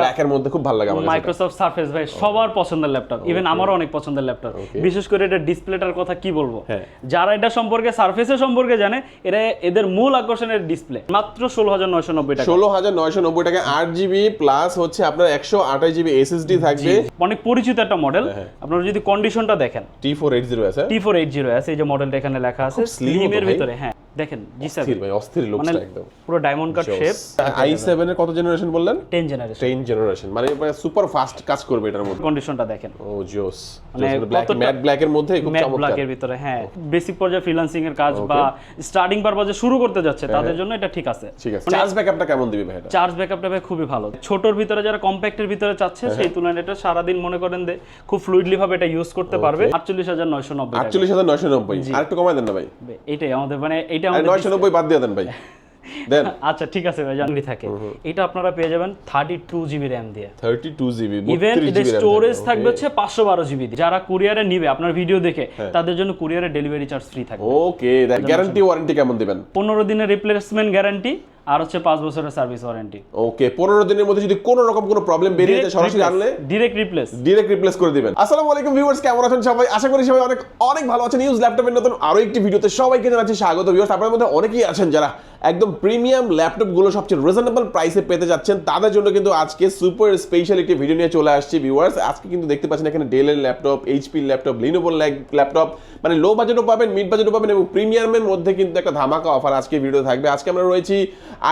Black এর মধ্যে খুব ভালো লাগে আমার মাইক্রোসফট সার্ফেস ভাই সবার পছন্দের ল্যাপটপ ইভেন আমারও অনেক পছন্দের ল্যাপটপ বিশেষ করে এটা ডিসপ্লেটার কথা কি বলব? হ্যাঁ। যারা এটা সম্পর্কে সার্ফেসের সম্পর্কে জানে এরা এদের মূল আকর্ষণের ডিসপ্লে মাত্র ষোলো হাজার নয়শো নব্বই টাকা। ষোলো হাজার নয়শো নব্বই টাকা আট জিবি প্লাস হচ্ছে আপনার একশো আঠাশ জিবি এসএসডি থাকবে। অনেক পরিচিত একটা মডেল হ্যাঁ। আপনারা যদি কন্ডিশনটা দেখেন। টি ফোর এইট জিরো আছে। টি ফোর এইট জিরো আছে এই যে মডেলটা এখানে লেখা আছে। স্লিমের ভিতরে হ্যাঁ। দেখেন জি অস্থির ভাই অস্থির মানে একদম। পুরো ডায়মন্ড কাট শেপ এর কত জেনারেশন বললেন? টেন জেনারেশন টেন জেনারেশন মানে সুপার ফাস্ট কাজ করবে এটার মধ্যে। কন্ডিশনটা দেখেন। ও জোস মানে ব্ল্যাক ম্যাট ব্ল্যাক এর মধ্যে খুব চমৎকার। ব্ল্যাকের ভিতরে হ্যাঁ। বেসিক পর্যায়ে ফ্রিল্যান্সিং এর কাজ বা স্টার্টিং পারপাজে শুরু করতে যাচ্ছে হ্যাঁ, তাদের জন্য এটা ঠিক আছে। ঠিক আছে। চার্জ ব্যাকআপটা কেমন দিবে ভাই এটা? চার্জ ব্যাকআপটা ভাই খুবই ভালো। ছোটর ভিতরে যারা কম্প্যাক্টের ভিতরে চাচ্ছে হ্যাঁ, সেই তুলনায় এটা সারাদিন মনে করেন যে খুব ফ্লুইডলি ভাবে এটা ইউজ করতে পারবে। আটচল্লিশ হাজার নয়শো নব্বই আটচল্লিশ হাজার নয়শো নব্বই। আর একটু কমাই দেন না ভাই। এটাই আমাদের মানে এটা আমাদের বাদ দিয়ে দেন ভাই। দেন। আচ্ছা ঠিক আছে ভাই জানি থাকে। এটা আপনারা পেয়ে যাবেন থার্টি টু জিবি র্যাম দিয়ে thirty two GB even storage থাকবে হচ্ছে পাঁচশো বারো জিবি যারা কুরিয়ারে নিবে আপনার ভিডিও দেখে হ্যাঁ। তাদের জন্য কুরিয়ারে ডেলিভারি চার্জ ফ্রি থাকবে। ওকে গ্যারান্টি ওয়ারেন্টি কেমন দিবেন? পনেরো দিনের রিপ্লেসমেন্ট গ্যারান্টি আর হচ্ছে পাঁচ বছরের সার্ভিস ওয়ারেন্টি। ওকে পনেরো দিনের মধ্যে যদি কোনো রকম কোনো প্রবলেম বেরিয়ে যায় সরাসরি আনলে? ডিরেক্ট রিপ্লেস ডিরেক্ট রিপ্লেস করে দিবেন। আসসালামু আলাইকুম ভিউয়ার্স কেমন আছেন সবাই? আশা করি সবাই অনেক অনেক ভালো আছেন। নিউজ ল্যাপটপের নতুন আরও একটি ভিডিওতে সবাইকে জানাচ্ছি স্বাগত। ভিউয়ার্স আপনাদের মধ্যে অনেকেই আছেন যারা একদম প্রিমিয়াম ল্যাপটপগুলো সবচেয়ে রিজনেবল প্রাইসে পেতে যাচ্ছেন। তাদের জন্য কিন্তু আজকে সুপার স্পেশাল একটি ভিডিও নিয়ে চলে আসছি ভিউয়ার্স আজকে কিন্তু দেখতে পাচ্ছেন এখানে ডেলের ল্যাপটপ এইচপি ল্যাপটপ লিনোভোর ল্যাপটপ মানে লো বাজেটও পাবেন মিড বাজেটও পাবেন এবং প্রিমিয়ামের মধ্যে কিন্তু একটা ধামাকা অফার আজকে ভিডিও থাকবে। আজকে আমরা রয়েছি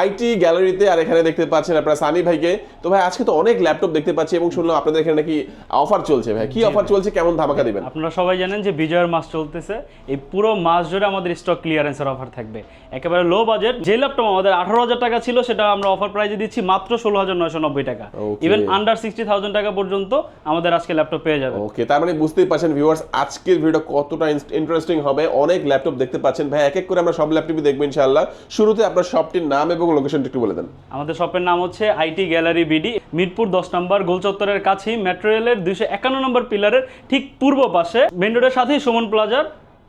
আইটি গ্যালারিতে আর এখানে দেখতে পাচ্ছেন আপনারা সানি ভাইকে। তো ভাই আজকে তো অনেক ল্যাপটপ দেখতে পাচ্ছি এবং শুনলাম আপনাদের এখানে নাকি অফার চলছে ভাই। কি অফার চলছে কেমন ধামাকা দিবেন? আপনারা সবাই জানেন যে বিজয়ের মাস চলতেছে। এই পুরো মাস জুড়ে আমাদের স্টক ক্লিয়ারেন্সের অফার থাকবে। একেবারে লো বাজেট যে ল্যাপটপ আমাদের আঠারো হাজার টাকা ছিল সেটা আমরা অফার প্রাইজে দিচ্ছি মাত্র ষোলো হাজার নয়শো নব্বই টাকা। ইভেন আন্ডার সিক্সটি থাউজেন্ড টাকা পর্যন্ত আমাদের আজকে ল্যাপটপ পেয়ে যাবে। ওকে তার মানে বুঝতেই পারছেন ভিউয়ার্স আজকের ভিডিও কতটা ইন্টারেস্টিং হবে। অনেক ল্যাপটপ দেখতে পাচ্ছেন। ভাই এক এক করে আমরা সব ল্যাপটপই দেখব ইনশাআল্লাহ। শুরুতে আপনার শপটির নাম এবং লোকেশনটা একটু বলে দেন। আমাদের শপের নাম হচ্ছে আইটি গ্যালারি বিডি মিরপুর দশ নম্বর গোলচত্বরের কাছেই মেট্রো রেলের দুইশো একান্ন নম্বর পিলারের ঠিক পূর্ব পাশে। মেন রোডের সাথেই সুমন প্লাজার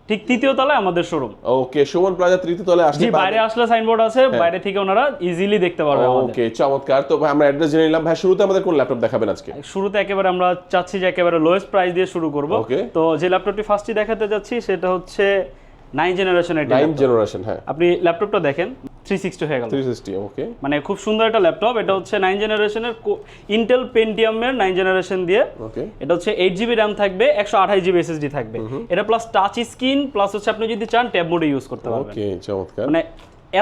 ঠিক তৃতীয় তলায় আমাদের শোরুম ওকে সুমন প্লাজা তৃতীয় তলায় আসতে বাইরে আসলে সাইনবোর্ড আছে বাইরে থেকে ওনারা ইজিলি দেখতে পারবে আমাদের। ওকে চমৎকার। তো ভাই আমরা অ্যাড্রেস জেনে নিলাম। ভাই শুরুতে আমাদের কোন ল্যাপটপ দেখাবেন আজকে? শুরুতে একেবারে আমরা চাচ্ছি যে একেবারে লোয়েস্ট প্রাইস দিয়ে শুরু করব। ওকে তো যে ল্যাপটপটি ফার্স্টই দেখাতে যাচ্ছি সেটা হচ্ছে নাইন জেনারেশনের নাইন জেনারেশন হ্যাঁ। আপনি ল্যাপটপটা দেখেন। থ্রি সিক্সটি হয়ে গেল। থ্রি সিক্সটি ওকে মানে খুব সুন্দর একটা ল্যাপটপ এটা হচ্ছে নাইন জেনারেশনের ইন্টেল পেন্টিয়ামের 9 জেনারেশন দিয়ে। ওকে এটা হচ্ছে এইট জিবি র্যাম থাকবে একশো আঠাশ জিবি এসএসডি থাকবে। এটা প্লাস টাচ স্ক্রিন প্লাস হচ্ছে আপনি যদি চান ট্যাব মোডে ইউজ করতে পারবেন। ওকে চমৎকার। মানে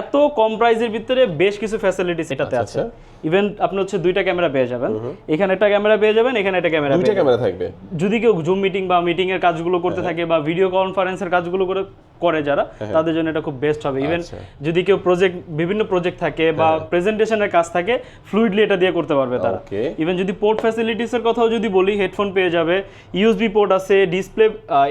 এত কম প্রাইসের ভিতরে বেশ কিছু ফ্যাসিলিটিস এটাতে আছে। আচ্ছা। ইভেন আপনি হচ্ছে দুইটা ক্যামেরা পেয়ে যাবেন। এখানে একটা ক্যামেরা পেয়ে যাবেন এখানে একটা ক্যামেরা দুইটা ক্যামেরা থাকবে। যদি কেউ জুম মিটিং বা মিটিং এর কাজগুলো করতে হ্যাঁ। থাকে বা ভিডিও কনফারেন্সের কাজগুলো করে করে যারা তাদের জন্য এটা খুব বেস্ট হবে। ইভেন আচ্ছা। যদি কেউ প্রজেক্ট বিভিন্ন প্রজেক্ট থাকে বা প্রেজেন্টেশনের কাজ থাকে ফ্লুইডলি এটা দিয়ে করতে পারবে তারা। ইভেন যদি পোর্ট ফ্যাসিলিটিস এর কথাও যদি বলি হেডফোন পেয়ে যাবে ইউএসবি পোর্ট আছে ডিসপ্লে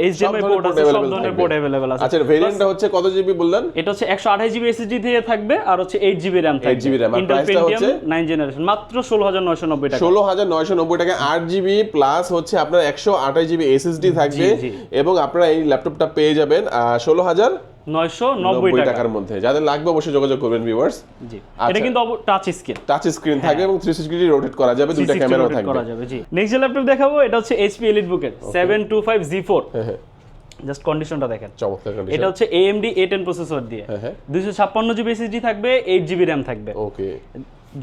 এইচডিএমআই পোর্ট আছে সব ধরনের পোর্ট অ্যাভেলেবল আছে। আচ্ছা ভেরিয়েন্টটা হচ্ছে কত জিবি বললেন? এটা হচ্ছে একশো আঠাশ জিবি এসএসডি দিয়ে থাকবে আর হচ্ছে এইট জিবি র্যাম থাকবে। 8 ইন্টেল পেন্টিয়াম হচ্ছে? নাইন জেনারেশন মাত্র ষোলো হাজার নয়শো নব্বই টাকা। ষোলো হাজার নয়শো নব্বই টাকা আট জিবি প্লাস হচ্ছে আপনার একশো আঠাশ জিবি এসএসডি থাকবে এবং আপনারা এই ল্যাপটপটা পেয়ে যাবেন ষোলো হাজার নয়শো নব্বই নব্বই টাকা। টাকার মধ্যে। যাদের লাগবে অবশ্যই যোগাযোগ করবেন ভিউয়ার্স জি। আচ্ছা। এটা কিন্তু টাচ স্ক্রিন টাচ স্ক্রিন থাকবে এবং থ্রি সিক্সটি রোটেট করা যাবে দুইটা ক্যামেরাও থাকবে করা যাবে জি। নেক্সট যে ল্যাপটপ দেখাবো এটা হচ্ছে এইচপি এলিট বুকের seven two five G four just কন্ডিশনটা দেখেন। চমৎকার এটা হচ্ছে এএমডি এ টেন প্রসেসর দিয়ে। হ্যাঁ হ্যাঁ। দুইশো ছাপ্পান্ন জিবি এসএসডি থাকবে এইট জিবি র্যাম থাকবে। ওকে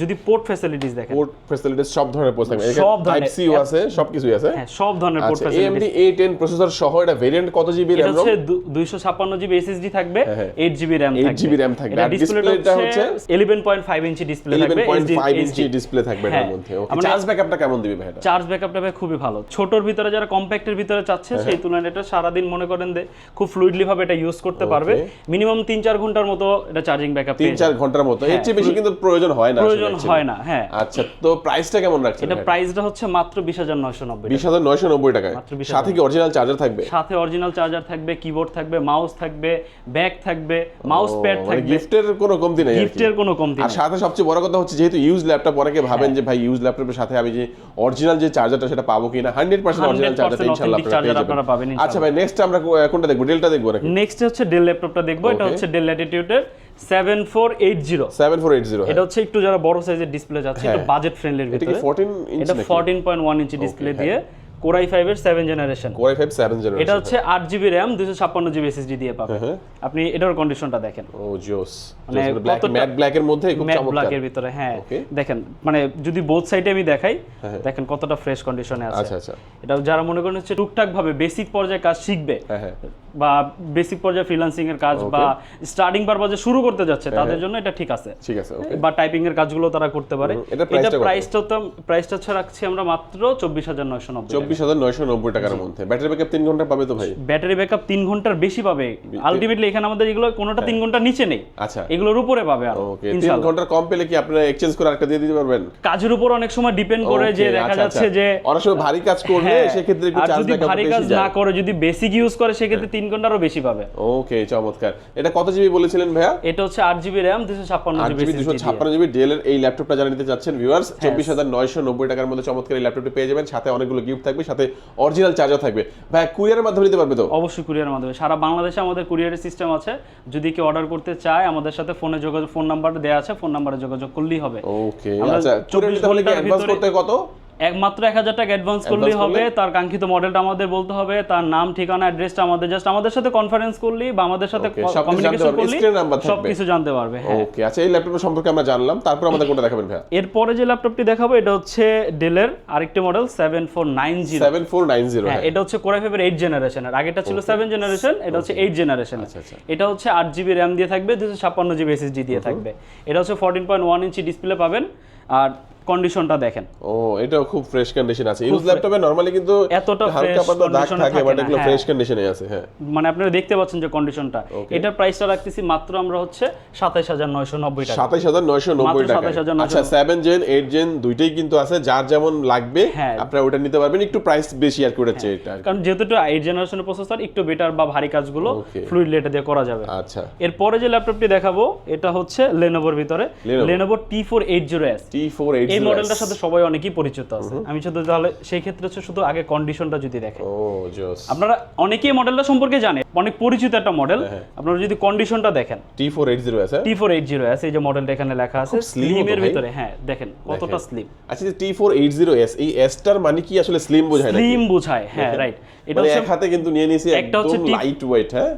যদি পোর্ট ফ্যাসিলিটিস দেখেন। পোর্ট ফ্যাসিলিটিস সব ধরনের পোস্ট থাকবে। সব টাইপ ধরনের। সিও আছে সবকিছুই আছে। হ্যাঁ সব ধরনের port facilities AMD A10 processor সহ এটা ভেরিয়েন্ট কত জিবি এটা হচ্ছে দুইশো ছাপ্পান্ন জিবি এসএসডি থাকবে হ্যাঁ, হ্যাঁ। Eight GB RAM 8 GB RAM থাকবে। আর ডিসপ্লেটা হচ্ছে হচ্ছে eleven point five inch display থাকবে 11.5 ইঞ্চি ডিসপ্লে থাকবে এটার হ্যাঁ। মধ্যে। ওকে চার্জ ব্যাকআপটা কেমন দিবে ভাই এটা? চার্জ ব্যাকআপটা ভাই খুবই ভালো। ছোটর ভিতরে যারা কম্প্যাক্টের ভিতরে চাচ্ছে হ্যাঁ, সেই তুলনায় এটা সারাদিন মনে করেন যে খুব ফ্লুইডলি ভাবে এটা ইউজ করতে পারবে। মিনিমাম তিন চার ঘণ্টার মতো এটা চার্জিং ব্যাকআপ তিন চার ঘণ্টার মতো। এর চেয়ে বেশি কিন্তু প্রয়োজন হয় না প্রয়োজন হয় না হ্যাঁ। আচ্ছা তো প্রাইসটা কেমন রাখছেন এটা প্রাইসটা হচ্ছে মাত্র বিশ হাজার নয়শো নব্বই বিশ হাজার নয়শো নব্বই টাকায়। সাথে কি অরিজিনাল চার্জার থাকবে? সাথে অরিজিনাল চার্জার থাকবে কিবোর্ড থাকবে মাউস থাকবে ব্যাগ থাকবে মাউস প্যাড মানে থাকবে। গিফটের কোনো কমতি নেই। গিফটের কোনো কমতি আর সাথে সবচেয়ে বড় কথা হচ্ছে যেহেতু ইউজ ল্যাপটপ অনেকে ভাবেন যে ভাই ইউজ ল্যাপটপের সাথে আমি যে অরিজিনাল যে চার্জারটা সেটা পাবো কিনা হান্ড্রেড পার্সেন্ট অরিজিনাল 100% চার্জারটা ইনশাল্লাহ authentic আপনারা পাবেন আচ্ছা ভাই নেক্সট আমরা কোনটা দেখব? ডেলটা দেখব নাকি? নেক্সট হচ্ছে ডেল ল্যাপটপটা দেখব এটা হচ্ছে Dell ল্যাটিটিউডের seven four eight zero seven four eight zero এটা হচ্ছে একটু যারা বড় সাইজের ডিসপ্লে যাচ্ছে এটা হ্যাঁ। বাজেট ফ্রেন্ডলি এর ভিতরে। ইঞ্চ এটা fourteen point one inch display দিয়ে কোরাই ফাইভের seven generation core i five seven generation এটা হচ্ছে আট জিবি র্যাম দুশো ছাপ্পান্ন জিবি এসএসডি দিয়ে পাবেন। হ্যাঁ। আপনি এটার কন্ডিশনটা দেখেন। ও জোস মানে ব্ল্যাক ম্যাট ব্ল্যাক এর মধ্যে খুব ম্যাট চমৎকার। ব্ল্যাকের ভিতরে হ্যাঁ। দেখেন মানে যদি বোথ সাইডে আমি দেখাই দেখেন কতটা ফ্রেশ কন্ডিশনে আছে। আচ্ছা আচ্ছা। এটা যারা মনে করেন হচ্ছে টুকটাক ভাবে বেসিক পর্যায়ে কাজ শিখবে হ্যাঁ হ্যাঁ। বা বেসিক পর্যায়ে ফ্রিল্যান্সিং এর কাজ বা স্টার্টিং পারপাজে শুরু করতে যাচ্ছে হ্যাঁ, তাদের জন্য এটা ঠিক আছে। ঠিক আছে ওকে বা টাইপিং এর কাজগুলো তারা করতে পারে। এটা? প্রাইসটা তো প্রাইসটা হচ্ছে রাখছি আমরা মাত্র চব্বিশ হাজার নয়শো নব্বই চব্বিশ হাজার নয়শো নব্বই টাকার মধ্যে। ব্যাটারি ব্যাকআপ তিন ঘণ্টা পাবে তো ভাই? ব্যাটারি ব্যাকআপ তিন ঘণ্টার বেশি পাবে। আলটিমেটলি এখানে আমাদের এগুলো কোনোটা তিন ঘণ্টার নিচে নেই। আচ্ছা। এগুলোর উপরে পাবে আর ওকে তিন ঘণ্টার কম পেলে কি আপনারা এক্সচেঞ্জ করে আরেকটা দিয়ে দিতে পারবেন? কাজের উপর অনেক সময় ডিপেন্ড করে যে দেখা আচ্ছা, যাচ্ছে আচ্ছা। যে অনেক সময় ভারী কাজ করলে হ্যাঁ, সেক্ষেত্রে একটু চার্জ যদি ভারী কাজ না করে যদি বেসিক ইউজ করে সেক্ষেত্রে তিন ঘন্টারও বেশি পাবে। ওকে চমৎকার। এটা কত জিবি বলেছিলেন ভাইয়া? এটা হচ্ছে আট জিবি র্যাম দুশো ছাপ্পান্ন জিবি দুশো ছাপ্পান্ন জিবি ডেল এর এই ল্যাপটপটা যারা নিতে চাচ্ছেন ভিউয়ার্স চব্বিশ হাজার নয়শো নব্বই টাকার মধ্যে চমৎকার এই ল্যাপটপটি পেয়ে যাবেন। সাথে অনেকগুলো গিফট থাকবে। সাথে অরিজিনাল চার্জার থাকবে। ভাই কুরিয়ারের মাধ্যমে নিতে পারবে তো? অবশ্যই কুরিয়ারের মাধ্যমে। সারা বাংলাদেশে আমাদের কুরিয়ারের সিস্টেম আছে। যদি কেউ অর্ডার করতে চায় আমাদের সাথে ফোনে যোগাযোগ ফোন নাম্বার দেওয়া আছে ফোন নাম্বারে যোগাযোগ করলেই হবে। ওকে আচ্ছা কুরিয়ার 24 নিতে হলে অ্যাডভান্স করতে কত? একমাত্র এক হাজার টাকা অ্যাডভান্স করলেই হবে তার কাঙ্ক্ষিত মডেলটা আমাদের বলতে হবে তার নাম ঠিকানা অ্যাড্রেসটা আমাদের জাস্ট আমাদের সাথে কনফারেন্স করলেই বা আমাদের সাথে কমিউনিকেশন number থাকবে। সবকিছু জানতে পারবে হ্যাঁ। ওকে আচ্ছা এই ল্যাপটপের সম্পর্কে আমরা জানলাম তারপর আমাদের কোনটা দেখাবেন ভাইয়া? এরপরে যে ল্যাপটপটি দেখাবো এটা হচ্ছে ডেলের আরেকটি model seven four nine zero seven four nine zero হ্যাঁ এটা হচ্ছে কোরাই ফাইভের এইট জেনারেশনের আগেটা ছিল সেভেন জেনারেশন এটা হচ্ছে এইট জেনারেশন আচ্ছা, আচ্ছা। এটা হচ্ছে আট জিবি র্যাম দিয়ে থাকবে দুশো ছাপ্পান্ন জিবি এসএসডি দিয়ে থাকবে। এটা হচ্ছে fourteen point one inch display পাবেন আর কন্ডিশনটা দেখেন। ও এটাও খুব ফ্রেশ কন্ডিশন আছে। ইউজ ল্যাপটপে নরমালি কিন্তু এতটা হালকা পাতলা দাগ থাকে বাট এগুলো হ্যাঁ। ফ্রেশ কন্ডিশনে আছে হ্যাঁ। মানে আপনারা দেখতে পাচ্ছেন যে কন্ডিশনটা এটার প্রাইসটা রাখতেছি মাত্র আমরা হচ্ছে 27990 টাকা। 27990 টাকা আচ্ছা 7 জেন 8 জেন দুইটাই কিন্তু আছে যার যেমন লাগবে হ্যাঁ। আপনারা ওটা নিতে পারবেন একটু প্রাইস বেশি আর করে চাই হ্যাঁ। এটা কারণ যেহেতু এটা 8 জেনারেশনের প্রসেসর একটু বেটার বা ভারী কাজগুলো ফ্লুইড লেটে দিয়ে করা যাবে। আচ্ছা। এরপরে যে ল্যাপটপটি দেখাবো এটা হচ্ছে Lenovo ভিতরে। Lenovo T480s T480 এই মডেলটার সাথে সবাই অনেকেই পরিচিত আছে। আমি শুধু তাহলে সেই ক্ষেত্রে হচ্ছে শুধু আগে কন্ডিশনটা যদি দেখেন। আপনারা অনেকেই মডেলটা সম্পর্কে জানে অনেক পরিচিত একটা মডেল হ্যাঁ, আপনারা যদি কন্ডিশনটা দেখেন। টি ফোর এইট জিরো আছে? T four eight zero S এই যে মডেলটা এখানে লেখা আছে স্লিমের ভিতরে হ্যাঁ দেখেন কতটা স্লিম আচ্ছা T four eight zero S এই এসটার মানে কি আসলে স্লিম বোঝায় স্লিম বোঝায় হ্যাঁ রাইট এটা মানে হচ্ছে এক হাতে কিন্তু নিয়ে নিয়েছি একটা হচ্ছে লাইট ওয়েট হ্যাঁ?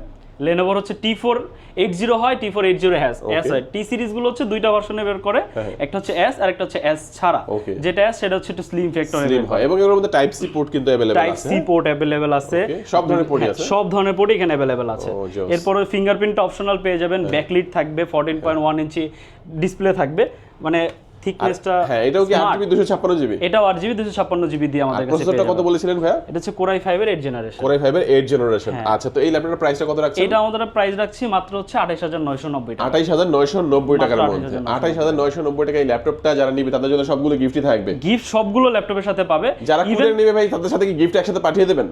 লেনোভোর হচ্ছে টি ফোর এইট জিরো হয় T four eight zero has S হয়। টি সিরিজগুলো হচ্ছে দুইটা ভার্সনে বের করে। হ্যাঁ। একটা হচ্ছে এস আর একটা হচ্ছে এস ছাড়া। যেটা এস সেটা হচ্ছে একটু স্লিম ফ্যাক্টর স্লিম হয়। এবং এর মধ্যে টাইপ সি পোর্ট কিন্তু available type C port available আছে। সব ধরনের পোর্টই হ্যাঁ, আছে? সব ধরনের পোর্ট এখানে অ্যাভেলেবেল আছে। এরপরে ফিঙ্গারপ্রিন্ট অপশনাল পেয়ে যাবেন ব্যাকলিট থাকবে fourteen point one inch display থাকবে। মানে থিকনেসটা হ্যাঁ এটাও কি আট জিবি দুশো ছাপ্পান্ন জিবি? এটাও আট জিবি দুশো ছাপ্পান্ন জিবি দিয়ে আমাদের কাছে প্রসেসরটা কত বলেছিলেন ভাইয়া? এটা হচ্ছে কোরাই ফাইভের এইট জেনারেশন কোরাই ফাইভের এইট জেনারেশন আচ্ছা তো এই ল্যাপটপের প্রাইসটা কত রাখছেন? এটা আমাদের প্রাইস রাখছি মাত্র হচ্ছে আঠাইশ হাজার নয়শো নব্বই টাকা। আঠাইশ হাজার নয়শো নব্বই টাকার মধ্যে। 28,990 আঠাইশ হাজার নয়শো নব্বই টাকা এই ল্যাপটপটা যারা নিবে তাদের জন্য সবগুলো গিফটই থাকবে। গিফট সবগুলো ল্যাপটপের সাথে পাবে। যারা কুরিয়ার নিবে ভাই তাদের সাথে কি গিফট একসাথে পাঠিয়ে দেবেন?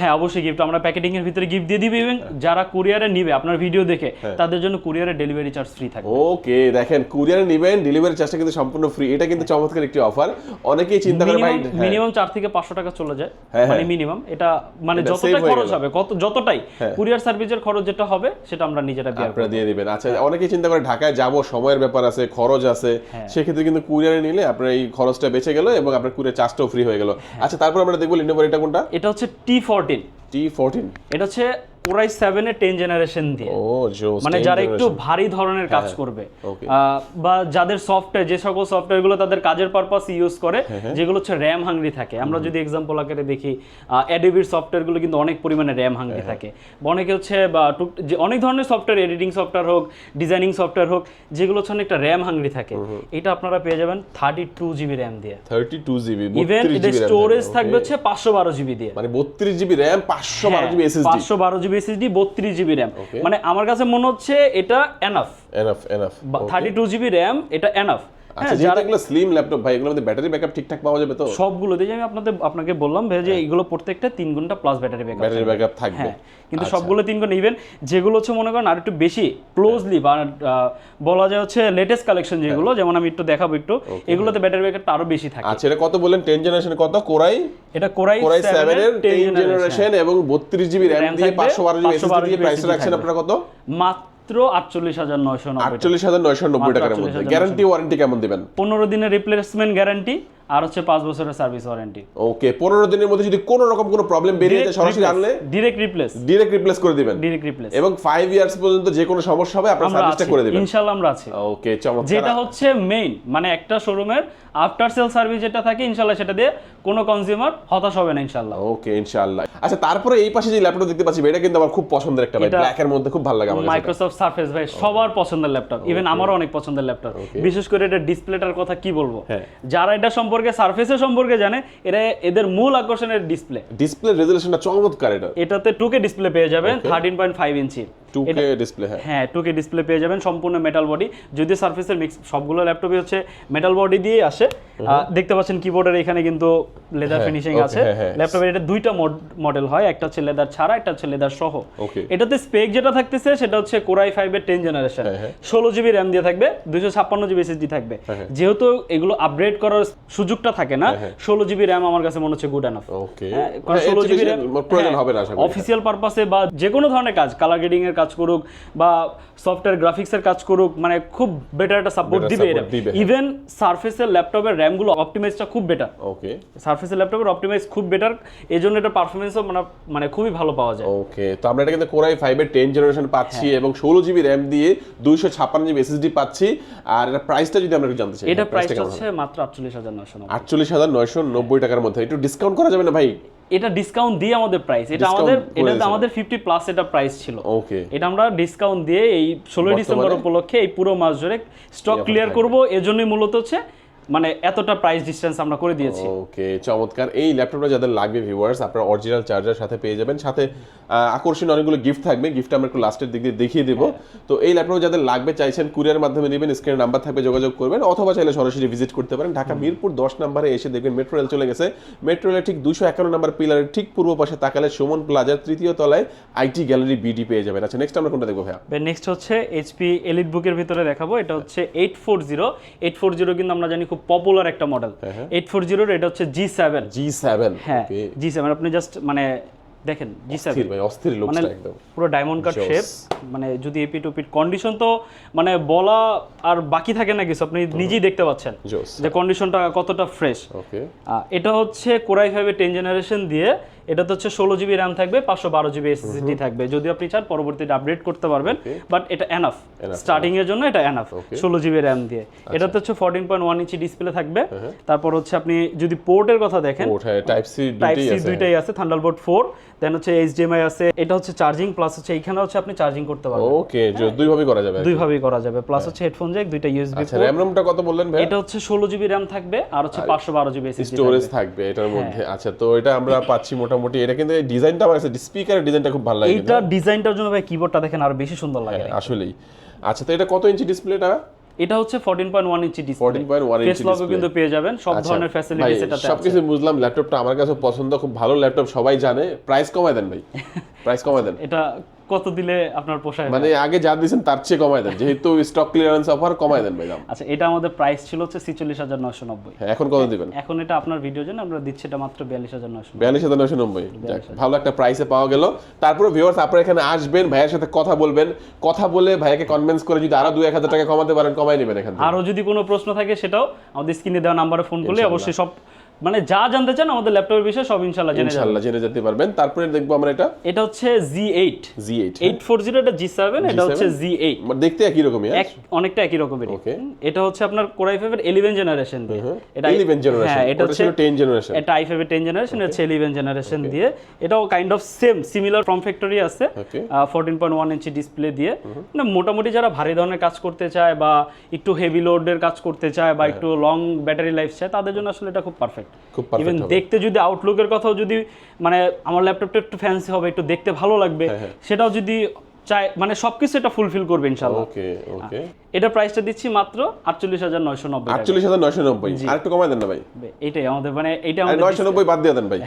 হ্যাঁ অবশ্যই গিফট আমরা প্যাকেটিং এর ভিতরে গিফট দিয়ে দিবে এবং যারা কুরিয়ারে নিবে আপনার ভিডিও দেখে হ্যাঁ। তাদের জন্য কুরিয়ারের ডেলিভারি চার্জ ফ্রি থাকবে। ওকে দেখেন কুরিয়ারে নিবেন ডেলিভারি চার্জটা কিন্তু সম্পূর্ণ ফ্রি এটা কিন্তু চমৎকার একটি অফার অনেকেই চিন্তা করে ভাই মিনিমাম হ্যাঁ, মিনিমাম চার থেকে পাঁচশো টাকা চলে যায়। হ্যাঁ, মানে হ্যাঁ। মিনিমাম এটা মানে যতটাই খরচ হবে কত যতটাই। হ্যাঁ। কুরিয়ার সার্ভিসের খরচ যেটা হবে সেটা আমরা নিজেরা বিয়ার আপনারা দিয়ে দিবেন। আচ্ছা অনেকেই চিন্তা করে ঢাকায় যাব সময়ের ব্যাপার আছে খরচ আছে। হ্যাঁ। সেক্ষেত্রে কিন্তু কুরিয়ারে নিলে আপনার এই খরচটা বেঁচে গেল এবং আপনার কুরিয়ার চার্জটাও ফ্রি হয়ে গেল। হ্যাঁ। আচ্ছা তারপর আমরা দেখব লিনোভোর এটা কোনটা? এটা হচ্ছে টি ফোরটিন টি ফোরটিন এটা হচ্ছে ওরাই সেভেনের টেন জেনারেশন দিয়ে। মানে যারা একটু ভারী ধরনের কাজ করবে বা যাদের সফটওয়্যার যে সকল সফটওয়্যারগুলো তাদের কাজের পারপাস ইউজ করে হ্যাঁ, যেগুলো হচ্ছে র্যাম হাংরি থাকে। আমরা যদি এক্সাম্পল আকারে দেখি অ্যাডোবির সফটওয়্যারগুলো কিন্তু অনেক পরিমাণে র্যাম হাংরি হ্যাঁ, থাকে। বা অনেকে হচ্ছে বা যে অনেক ধরনের সফটওয়্যার এডিটিং সফটওয়্যার হোক ডিজাইনিং সফটওয়্যার হোক যেগুলো হচ্ছে অনেকটা র্যাম হাংরি থাকে। এটা আপনারা পেয়ে যাবেন থার্টি টু জিবি র্যাম দিয়ে thirty two GB even storage থাকবে হচ্ছে পাঁচশো বারো জিবি দিয়ে। মানে বত্রিশ জিবি র্যাম পাঁচশো বারো জিবি পাঁচশো বারো জিবি এসএসডি বত্রিশ জিবি র্যাম মানে আমার কাছে মনে হচ্ছে এটা enough enough enough thirty two GB RAM এটা এনাফ আচ্ছা যেহেতু এগুলো স্লিম ল্যাপটপ ভাই এগুলোর মধ্যে ব্যাটারি ব্যাকআপ ঠিকঠাক পাওয়া যাবে তো? সবগুলো দিয়ে আমি আপনাদের আপনাকে বললাম ভাই যে এগুলো প্রত্যেকটা তিন ঘণ্টা plus battery backup battery backup থাকবে। হ্যাঁ কিন্তু সবগুলো তিন ঘণ্টা ইভেন যেগুলো হচ্ছে মনে করেন আর একটু বেশি ক্লোজলি বা বলা যায় হচ্ছে লেটেস্ট কালেকশন যেগুলো যেমন আমি একটু দেখাবো একটু এগুলোতে ব্যাটারি ব্যাকআপটা আরও বেশি থাকে। আচ্ছা এটা কত বললেন? টেন জেনারেশন কত? কোরাই এটা কোরাই কোরাই 7 এর টেন জেনারেশন এবং বত্রিশ জিবি র্যাম দিয়ে থাকবে, পাঁচশো বারো জিবি এসএসডি দিয়ে প্রাইস রাখছেন আপনারা কত? মাত্র মাত্র আটচল্লিশ হাজার নয়শো আটচল্লিশ হাজার নয়শো নব্বই টাকার মধ্যে। গ্যারান্টি ওয়ারেন্টি কেমন দিবেন? পনেরো দিনের রিপ্লেসমেন্ট গ্যারান্টি আর হচ্ছে পাঁচ বছরের সার্ভিস ওয়ারেন্টি। ওকে পনেরো দিনের মধ্যে যদি কোনো রকম কোনো প্রবলেম বেরিয়ে যায় সরাসরি আনলে রিপ্লেস রিপ্লেস করে দিবেন। রিপ্লেস এবং ইয়ার্স পর্যন্ত যে কোনো সমস্যা হবে আপনার সার্ভিসটা করে দিবেন। আমরা আছি। ওকে চমৎকার। যেটা হচ্ছে মেইন মানে একটা শোরুমের আফটার সেল সার্ভিস যেটা থাকে সেটা দিয়ে কোনো কনজিউমার হতাশ হবে না ওকে ইনশাআল্লাহ। আচ্ছা তারপরে এই পাশে যে ল্যাপটপ দেখতে পাচ্ছি এটা কিন্তু আমার খুব পছন্দের একটা ভাই ব্ল্যাক এর মধ্যে খুব ভালো লাগে আমার মাইক্রোসফট সারফেস ভাই সবার পছন্দের ল্যাপটপ ইভেন আমারও অনেক পছন্দের ল্যাপটপ বিশেষ করে এটা ডিসপ্লেটার কথা কি বলব? হ্যাঁ। যারা এটা সম্পর্কে সারফেসের সম্পর্কে জানে এরা এদের মূল আকর্ষণের ডিসপ্লে ডিসপ্লে রেজুলেশনটা চমৎকার এটা। এটাতে টুকে ডিসপ্লে পেয়ে যাবেন thirteen point five inch 2K display হ্যাঁ। হ্যাঁ টুকে ডিসপ্লে পেয়ে যাবেন সম্পূর্ণ মেটাল বডি যদি সার্ফেসের মিক্স সবগুলো ল্যাপটপই হচ্ছে মেটাল বডি দিয়ে আসে। দেখতে পাচ্ছেন কিবোর্ডের এখানে কিন্তু লেদার হ্যাঁ, ফিনিশিং আছে। হ্যাঁ, হ্যাঁ। ল্যাপটপের এটা দুইটা মডেল হয় একটা হচ্ছে লেদার ছাড়া একটা হচ্ছে লেদার সহ। এটাতে স্পেক যেটা থাকতেছে সেটা হচ্ছে কোরাই ফাইভের টেন জেনারেশন। ষোলো জিবি র্যাম দিয়ে থাকবে দুইশো ছাপ্পান্ন জিবি এসএসডি থাকবে। হ্যাঁ, যেহেতু এগুলো আপগ্রেড করার সুযোগটা থাকে না ষোলো জিবি র্যাম আমার কাছে মনে হচ্ছে গুড এনাফ ওকে কারণ 16 GB RAM প্রয়োজন হবে না অফিসিয়াল পারপাসে বা যে কোনো ধরনের কাজ কালার গ্রেডিং এর কাজ করুক বা সফটওয়্যার গ্রাফিক্স এর কাজ করুক মানে খুব বেটার একটা সাপোর্ট দিবে হ্যাঁ। ইভেন সারফেসের ল্যাপটপের র্যামগুলো অপটিমাইজটা খুব বেটার ওকে সারফেসের ল্যাপটপের অপটিমাইজ খুব বেটার এই জন্য এটা পারফরমেন্সও মানে মানে খুবই ভালো পাওয়া যায়। ওকে তো আমরা এটা কিন্তু কোরাই ফাইভের টেন জেনারেশন পাচ্ছি হ্যাঁ। এবং ষোলো জিবি র্যাম দিয়ে দুইশো ছাপ্পান্ন জিবি এসএসডি পাচ্ছি। আর এটা প্রাইসটা যদি আমরা একটু জানতে চাই এটা হ্যাঁ, প্রাইস হচ্ছে মাত্র আটচল্লিশ হাজার নয়শো আটচল্লিশ হাজার নয়শো নব্বই টাকার মধ্যে। একটু ডিসকাউন্ট করা যাবে না ভাই? এটা ডিসকাউন্ট দিয়ে আমাদের প্রাইস এটা আমাদের এটা। আমাদের ফিফটি প্লাস এটা প্রাইস ছিল। ওকে এটা আমরা ডিসকাউন্ট দিয়ে এই ষোলোই ডিসেম্বর উপলক্ষে এই পুরো মাস জুড়ে স্টক ক্লিয়ার করব। এজন্যই মূলত হচ্ছে মানে এতটা প্রাইস ডিসটেন্স আমরা করে দিয়েছি। ওকে চমৎকার। এই ল্যাপটপটা যাদের লাগবে ভিউয়ার্স আপনারা অরিজিনাল চার্জার সাথে পেয়ে যাবেন। সাথে আকর্ষণীয় অনেকগুলো গিফট থাকবে। গিফট আমরা একটু লাস্টের দিক দিয়ে দেখিয়ে দেবো। তো এই ল্যাপটপ যাদের লাগবে চাইছেন কুরিয়ার মাধ্যমে নেবেন স্ক্রিনে নাম্বার থাকবে যোগাযোগ করবেন অথবা চাইলে সরাসরি ভিজিট করতে পারেন। ঢাকা মিরপুর দশ নম্বরে এসে দেখবেন মেট্রো রেল চলে গেছে। মেট্রো রেলের ঠিক দুশো একান্ন নম্বর পিলারের ঠিক পূর্ব পাশে তাকালে সুমন প্লাজার তৃতীয় তলায় আইটি গ্যালারি বিডি পেয়ে যাবেন। আচ্ছা নেক্সট আমরা কোনটা দেখব ভাইয়া? নেক্সট হচ্ছে এইচপি এলিট বুকের ভিতরে দেখাবো। এটা হচ্ছে eight four zero eight four zero কিন্তু আমরা জানি খুব পপুলার একটা মডেল এইট ফোর জিরোর এটা হচ্ছে জি সেভেন জি সেভেন হ্যাঁ জি সেভেন আপনি জাস্ট মানে দেখেন জি সেভেন অস্থির মানে পুরো ডায়মন্ড কাট. শেপ মানে যদি এপি টু পিট কন্ডিশন তো মানে বলা আর বাকি থাকে না কিছু আপনি নিজেই দেখতে পাচ্ছেন যে কন্ডিশনটা কতটা ফ্রেশ ওকে এটা হচ্ছে কোরাই ফাইভের টেন জেনারেশন দিয়ে এটা তো হচ্ছে ষোলো জিবি র্যাম থাকবে পাঁচশো বারো জিবি এসএসডি থাকবে। যদি আপনি চান পরবর্তীতে আপডেট করতে পারবেন বাট এটা এনাফ স্টার্টিং এর জন্য এটা এনাফ. ষোলো জিবি র্যাম দিয়ে। এটা তো হচ্ছে fourteen point one inch display থাকবে। তারপর হচ্ছে আপনি যদি পোর্টের কথা দেখেন পোর্ট হ্যাঁ টাইপ সি টাইপ সি আছে। দুইটাই আছে থান্ডারবোল্ট ফোর দেন হচ্ছে এইচডিএমআই আছে এটা হচ্ছে চার্জিং প্লাস হচ্ছে এখানে হচ্ছে আপনি চার্জিং করতে পারবেন। ওকে দুই ভাবে করা যাবে দুই ভাবেই করা যাবে প্লাস হচ্ছে হেডফোন জ্যাক দুইটা ইউএসবি আচ্ছা র্যাম রোমটা কত বললেন ভাই? এটা হচ্ছে ষোলো জিবি র্যাম থাকবে আর হচ্ছে পাঁচশো বারো জিবি এসএসডি স্টোরেজ থাকবে। এটার মধ্যে। আচ্ছা তো এটা আমরা পাচ্ছি মোটামুটি। এটা কিন্তু ডিজাইনটা আমার কাছে স্পিকারের ডিজাইনটা খুব ভালো লাগে এটা ডিজাইনটার জন্য ভাই কিবোর্ডটা দেখেন আরও বেশি সুন্দর লাগে হ্যাঁ, আসলেই। আচ্ছা তো এটা কত ইঞ্চি ডিসপ্লেটা এটা হচ্ছে 14.1 ইঞ্চি ডিসপ্লে 14.1 ফেস ইঞ্চি display। কিন্তু পেয়ে যাবেন সব আচ্ছা, ধরনের ফ্যাসিলিটি ফ্যাসিলিটিস এটাতে সবকিছু বুঝলাম ল্যাপটপটা আমার কাছে পছন্দ খুব ভালো ল্যাপটপ সবাই জানে। প্রাইস কমায় দেন ভাই। প্রাইস কমায় দেন। এটা কত দিলে আপনার পোষায় মানে আগে যা দিয়েছেন তার চেয়ে কমায় দেন। যেহেতু স্টক ক্লিয়ারেন্স অফার কমায় দেন ভাই দাম। আচ্ছা এটা আমাদের প্রাইস ছিল হচ্ছে 46990 হ্যাঁ এখন কত দিবেন? এখন এটা আপনার ভিডিওর জন্য আমরা দিচ্ছি এটা মাত্র 42990 বিয়াল্লিশ হাজার নয়শো নব্বই। ভালো একটা প্রাইসে পাওয়া গেল। তারপরে ভিউয়ার্স আপনারা এখানে আসবেন ভাইয়ের সাথে কথা বলবেন। কথা বলে ভাইয়াকে কনভিন্স করে যদি আরও দুই এক হাজার টাকা কমাতে পারেন কমাই নেবেন এখান থেকে। আরও যদি কোনো প্রশ্ন থাকে সেটাও আমাদের স্ক্রিনে দেওয়া নাম্বারে ফোন করলে অবশ্যই সব মানে যা জানতে চান আমাদের ল্যাপটপের বিষয়ে সব ইনশাআল্লাহ জেনে যাবেন। ইনশাল্লাহ জেনে যেতে পারবেন। তারপরে দেখব আমরা এটা। এটা হচ্ছে Z8 জি এইট 840 এটা G7 এটা হচ্ছে Z8 মানে দেখতে একই রকমই হ্যাঁ? অনেকটা একই রকমের. এটা হচ্ছে আপনার কোরাই এর ইলেভেন জেনারেশন দিয়ে। এটা ইলেভেন জেনারেশন হ্যাঁ এটা এটা হচ্ছে ছিল টেন জেনারেশন এটা i5 এর 10 জেনারেশন হচ্ছে 11 জেনারেশন দিয়ে। এটাও kind of same similar form factory আছে। Okay. Fourteen point one inch display দিয়ে। মানে মোটামুটি যারা ভারী ধরনের কাজ করতে চায় বা একটু হেভি লোডের কাজ করতে চায় বা একটু লং ব্যাটারি লাইফ চায় তাদের জন্য আসলে এটা খুব পারফেক্ট খুব ইভেন দেখতে যদি আউটলুকের কথাও যদি মানে আমার ল্যাপটপটা একটু ফ্যান্সি হবে একটু দেখতে ভালো লাগবে হ্যাঁ, সেটাও যদি চাই মানে সবকিছু এটা ফুলফিল করবে ইনশাআল্লাহ। ওকে ওকে এটা প্রাইসটা দিচ্ছি মাত্র আটচল্লিশ হাজার নয়শো নব্বই টাকা। আটচল্লিশ হাজার নয়শো নব্বই। আর একটু কমায় দেন না ভাই। এইটাই আমাদের মানে এইটা আমাদের নয়শো নব্বই বাদ দিয়ে দেন ভাই।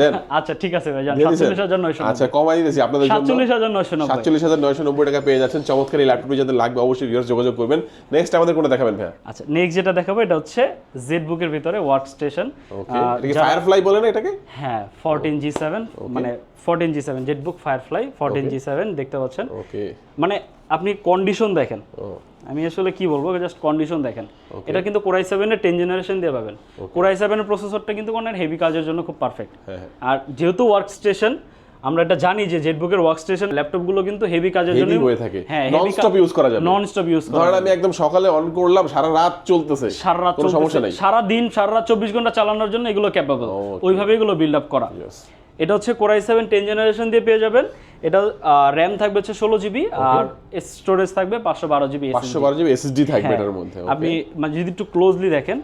দেন। আচ্ছা ঠিক আছে ভাই দিয়ে দিছেন? সাতচল্লিশ হাজার নয়শো আচ্ছা কমাই দিতেছি আপনাদের জন্য সাতচল্লিশ হাজার নয়শো নব্বই। সাতচল্লিশ হাজার নয়শো নব্বই টাকা পেয়ে যাচ্ছেন। চমৎকার এই ল্যাপটপ যাদের লাগবে অবশ্যই ভিউয়ার্স যোগাযোগ করবেন। নেক্সট আমাদের কোনটা দেখাবেন ভাইয়া? আচ্ছা নেক্সট যেটা দেখাবো এটা হচ্ছে জেড বুকের ভিতরে ওয়ার্ক স্টেশন ওকে এটা কি ফায়ারফ্লাই বলেন এটাকে? হ্যাঁ ফোরটিন জি সেভেন মানে fourteen G seven ZBook Firefly fourteen G seven দেখতে পাচ্ছেন। ওকে মানে আপনি কন্ডিশন দেখেন। আমি আসলে কি বলব জাস্ট কন্ডিশন দেখেন। এটা কিন্তু কোরাই সেভেনের টেন জেনারেশন দিয়ে পাবেন। কোরাই সেভেনের প্রসেসরটা কিন্তু অনেক হেভি কাজের জন্য খুব পারফেক্ট হ্যাঁ, হ্যাঁ। আর যেহেতু ওয়ার্ক স্টেশন আমরা এটা জানি যে জেটবুকের ওয়ার্ক স্টেশন ল্যাপটপগুলো কিন্তু হেভি কাজের জন্য হয়ে থাকে। হ্যাঁ নন স্টপ ইউজ করা যাবে। নন স্টপ ইউজ করা ধরেন আমি একদম সকালে অন করলাম সারা রাত চলতেছে। সারা রাত কোনো সমস্যা নাই। সারা দিন সারা রাত চব্বিশ ঘণ্টা চালানোর জন্য এগুলো ক্যাপাবল. ওইভাবে এগুলো বিল্ড আপ করা। এটা হচ্ছে কোরাই সেভেন টেন জেনারেশন দিয়ে পেয়ে যাবেন। এটা র্যাম থাকবে হচ্ছে ষোলো জিবি আর স্টোরেজ থাকবে পাঁচশো বারো জিবি পাঁচশো বারো জিবি এসএসডি থাকবে এটার মধ্যে হ্যাঁ। আপনি মানে যদি একটু ক্লোজলি দেখেন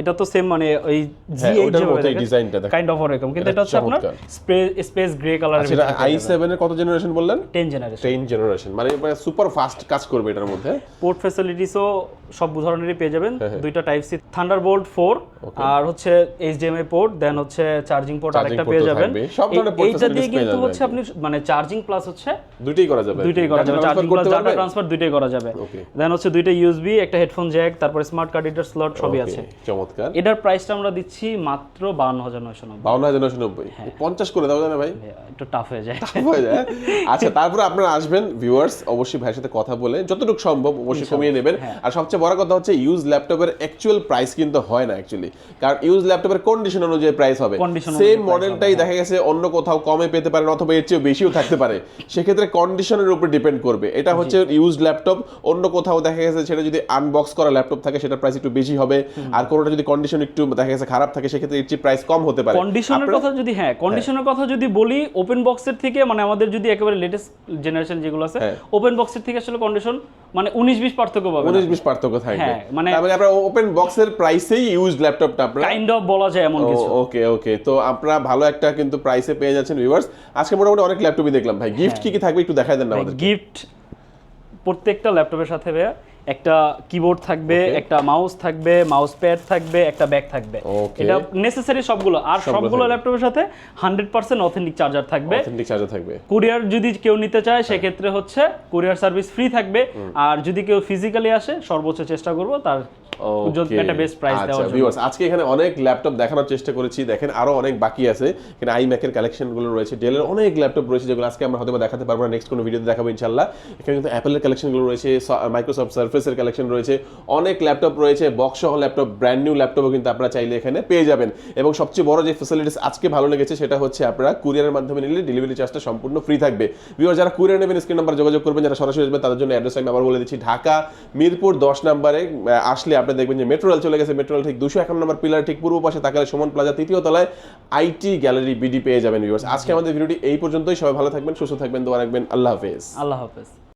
এটা তো সেম মানে ওই জি হ্যাঁ, এইট ডিজাইনটা। কাইন্ড অফ ওরকম। কিন্তু এটা হচ্ছে আপনার। স্পেস গ্রে কালারের সেটা আই সেভেন এর কত জেনারেশন বললেন? টেন জেনারেশন টেন জেনারেশন মানে সুপার ফাস্ট কাজ করবে এটার মধ্যে। পোর্ট ফ্যাসিলিটিসও সব ধরনেরই পেয়ে যাবেন। হ্যাঁ, দুইটা টাইপ সি থান্ডারবোল্ট ফোর আর হচ্ছে এইচডিএমআই পোর্ট দেন হচ্ছে চার্জিং পোর্ট আরেকটা পেয়ে যাবেন। এইটা দিয়ে কিন্তু হচ্ছে আপনি মানে চার্জিং প্লাস হচ্ছে দুইটাই করা যাবে। দুইটাই করা যাবে। চার্জিং প্লাস ডাটা ট্রান্সফার দুইটাই করা যাবে। দেন হচ্ছে দুইটা ইউএসবি একটা হেডফোন জ্যাক তারপরে স্মার্ট কার্ড রিডার স্লট সবই আছে। চমৎকার। এটার প্রাইসটা আমরা দিচ্ছি মাত্র বাউন্ন হাজার নয়শো নব্বই। বাউন্ন হাজার নশো নব্বই। হ্যাঁ। পঞ্চাশ করে দাও না ভাই? একটু টাফ হয়ে যায়। টাফ হয়ে যায় আচ্ছা তারপরে আপনারা আসবেন ভিউয়ার্স অবশ্যই ভাইয়ের সাথে কথা বলে যতটুকু সম্ভব অবশ্যই কমিয়ে নেবেন। হ্যাঁ। আর সবচেয়ে বড় কথা হচ্ছে ইউজ ল্যাপটপের অ্যাকচুয়াল প্রাইস কিন্তু হয় না অ্যাকচুয়ালি কারণ ইউজ ল্যাপটপের কন্ডিশন অনুযায়ী প্রাইস হবে। সেম মডেলটাই দেখা গেছে অন্য কোথাও কমে পেতে পারেন অথবা এর চেয়েও বেশিও থাকতে পারে। সেক্ষেত্রে কন্ডিশনের উপর ডিপেন্ড করবে। এটা হচ্ছে ইউজ ল্যাপটপ অন্য কোথাও দেখা গেছে সেটা যদি আনবক্স করা ল্যাপটপ থাকে সেটার প্রাইস একটু বেশি হবে। আর কোনোটা যদি কন্ডিশন একটু দেখা গেছে খারাপ থাকে সেক্ষেত্রে এর চেয়ে প্রাইস কম হতে পারে। কন্ডিশনের কথা যদি হ্যাঁ কন্ডিশনের কথা যদি বলি ওপেন বক্সের থেকে মানে আমাদের যদি একেবারে লেটেস্ট জেনারেশন যেগুলো আছে হ্যাঁ। ওপেন বক্সের থেকে আসলে কন্ডিশন মানে উনিশ বিশ পার্থক্য পাবেন উনিশ বিশ পার্থক্য থাকবে। হ্যাঁ, মানে- তার মানে আপনার ওপেন বক্সের প্রাইসেই ইউজ ল্যাপটপটা আপনারা কাইন্ড অফ বলা যায় এমন কিছু। ওকে ওকে তো আপনারা ভালো একটা কিন্তু প্রাইসে পেয়ে যাচ্ছেন ভিউয়ার্স আজকে মোটামুটি অনেক ল্যাপটপই দেখলাম। ভাই হ্যাঁ। গিফট কি কি থাকবে একটু দেখাই দেন না আমাদের গিফট প্রত্যেকটা ল্যাপটপের সাথে ভাইয়া একটা কিবোর্ড থাকবে একটা মাউস থাকবে মাউস প্যাড থাকবে একটা ব্যাগ থাকবে। এটা নেসেসারি সবগুলো। আর সবগুলো। ল্যাপটপের সাথে হান্ড্রেড পার্সেন্ট অথেন্টিক চার্জার থাকবে। অথেন্টিক চার্জার থাকবে। কুরিয়ার যদি কেউ নিতে চায় সেক্ষেত্রে হচ্ছে কুরিয়ার সার্ভিস ফ্রি থাকবে। আর যদি কেউ ফিজিক্যালি আসে সর্বোচ্চ চেষ্টা করব তার একটা বেস্ট প্রাইস আচ্ছা দেওয়ার ভিউয়ার্স আজকে এখানে অনেক ল্যাপটপ দেখানোর চেষ্টা করেছি। দেখেন আরও অনেক বাকি আছে। এখানে কালেকশনগুলো রয়েছে। ডেলের অনেক ল্যাপটপ রয়েছে যেগুলো আজকে আমরা হয়তো দেখাতে পারব না। নেক্সট কোনো ভিডিওতে দেখাবো এখানে কিন্তু অ্যাপেলের কালেকশনগুলো রয়েছে মাইক্রোসফট সার্ফেসের কালেকশন রয়েছে। অনেক ল্যাপটপ রয়েছে বক্স সহ ল্যাপটপ ব্র্যান্ড নিউ ল্যাপটপও কিন্তু আপনারা চাইলে এখানে পেয়ে যাবেন। এবং সবচেয়ে বড় যে ফ্যাসিলিটিস আজকে ভালো লেগেছে সেটা হচ্ছে আপনারা কুরিয়ারের মাধ্যমে নিলে ডেলিভারি চার্জটা সম্পূর্ণ ফ্রি থাকবে। ভিউয়ার যারা কুরিয়ার নেবেন স্ক্রিন নাম্বার যোগাযোগ করবেন যারা সরাসরি আসবেন তাদের জন্য অ্যাড্রেস আমি আবার বলে দিচ্ছি। ঢাকা মিরপুর দশ নম্বরে আসলে আপনি দেখবেন যে মেট্রো রেল চলে গেছে। মেট্রো রেল ঠিক দুশো একান্ন নম্বর পিলার ঠিক পূর্ব পাশে তাকালে সুমন প্লাজা তৃতীয় তলায় আইটি গ্যালারি বিডি পেয়ে যাবেন আজকে আমাদের ভিডিওটি এই পর্যন্তই। সবাই ভালো থাকবেন, সুস্থ থাকবেন, দোয়া রাখবেন। আল্লাহ হাফেজ। আল্লাহ হাফেজ।